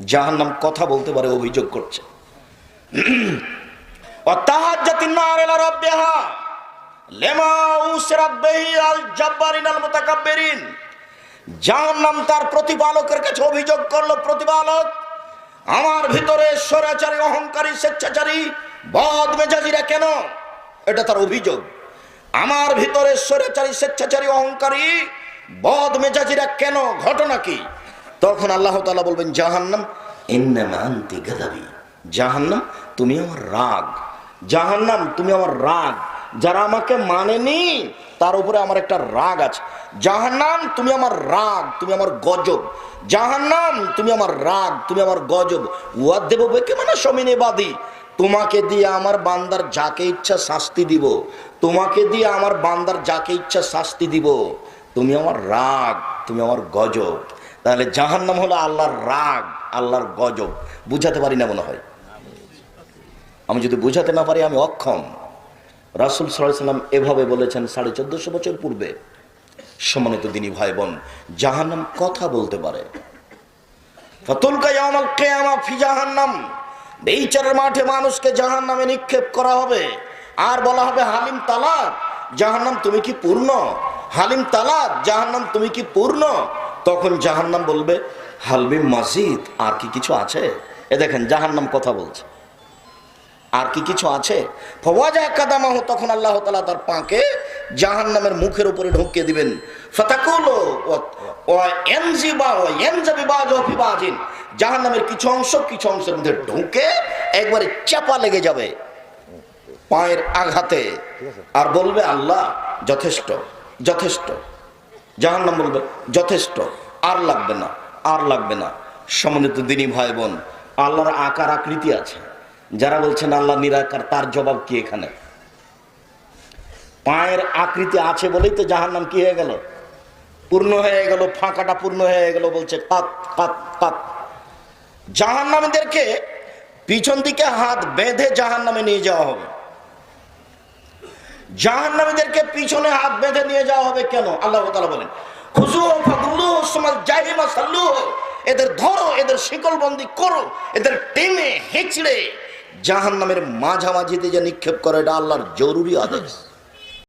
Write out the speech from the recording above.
যাহার নাম কথা বলতে পারে, অভিযোগ করছে। যার নাম তার প্রতিপালকের কাছে অভিযোগ করল আমার ভিতরে স্বরাচারী, অহংকারী, স্বেচ্ছাচারী বদ কেন? এটা তার অভিযোগ। আমার ভিতরে স্বরাচারী, স্বেচ্ছাচারী, অহংকারী বদ কেন? ঘটনা কি? তখন আল্লাহ তালা বলবেন, জাহান্নাম, ইন্নামা আনতি গাদাবি। জাহান্নাম, তুমি আমার রাগ। জাহান্নাম, তুমি আমার রাগ। যারা আমাকে মানেনি, তার উপরে আমার একটা রাগ আছে। জাহান্নাম, তুমি আমার রাগ, তুমি আমার গজব। জাহান্নাম, তুমি আমার রাগ, তুমি আমার গজব। উয়া দেব বেকে মানে সমিনে বাদী তোমাকে দিয়ে আমার বান্দার যাকে ইচ্ছা শাস্তি দিব, তোমাকে দিয়ে আমার বান্দার যাকে ইচ্ছা শাস্তি দিব, তুমি আমার রাগ, তুমি আমার গজব। তাহলে জাহান্নাম হলো আল্লাহর রাগ, আল্লাহর গজব। বুঝাতে পারি না মনে হয়। আমি যদি বুঝাতে না পারি, আমি অক্ষম। রাসুল সাল্লাম এভাবে বলেছেন সাড়ে চোদ্দশো বছর পূর্বে। সম্মানিত দিনী ভাই বোন জাহান্নাম কথা বলতে পারে। জাহান্নাম। বিচারের মাঠে মানুষকে জাহান্নামে নিক্ষেপ করা হবে। আর বলা হবে, হালিম তালাক জাহান্নাম তুমি কি পূর্ণ? হালিম তালাক জাহান্নাম তুমি কি পূর্ণ? তখন জাহান্নাম বলবে হালবি মসজিদ আর কি কিছু আছে? এ দেখেন, জাহান্নাম কথা বলছে। আর কি কিছু আছে? ফওয়াজা কাদামাহ, তখন আল্লাহ তালা তার পাকে জাহান নামের মুখের উপরে ঢুকিয়ে দিবেন। ফাতাকুলো ও এনজিবা ও এনজাবি বাজ ও ফিবাজিন জাহান নামের কিছু অংশ, কিছু অংশের মধ্যে ঢুকে একবারে চাপা লেগে যাবে পায়ের আঘাতে। আর বলবে, আল্লাহ, যথেষ্ট যথেষ্ট। জাহান নাম বলবে, যথেষ্ট, আর লাগবে না, আর লাগবে না। সম্মানিত দিনী ভাই বোন, আল্লাহর আকার আকৃতি আছে। যারা বলছেন আল্লাহ নিরাকার, তার জবাব কি এখানে? পায়ের আকৃতি আছে বলেই তো জাহার নাম কি হয়ে গেল? পূর্ণ হয়ে গেল, ফাঁকাটা পূর্ণ হয়ে গেল বলছে কাত কাত কাত জাহান নামীদেরকে পিছন দিকে হাত বেঁধে জাহান নামে নিয়ে যাওয়া হবে। জাহান নামীদেরকে পিছনে হাত বেঁধে নিয়ে যাওয়া হবে কেন? আল্লাহ বলেন এদের ধরো, এদের শিকলবন্দি করো, এদের টেনে হেঁচড়ে। জাহান নামের মাঝামাঝিতে যে নিক্ষেপ করে, এটা আল্লাহর জরুরি আদেশ।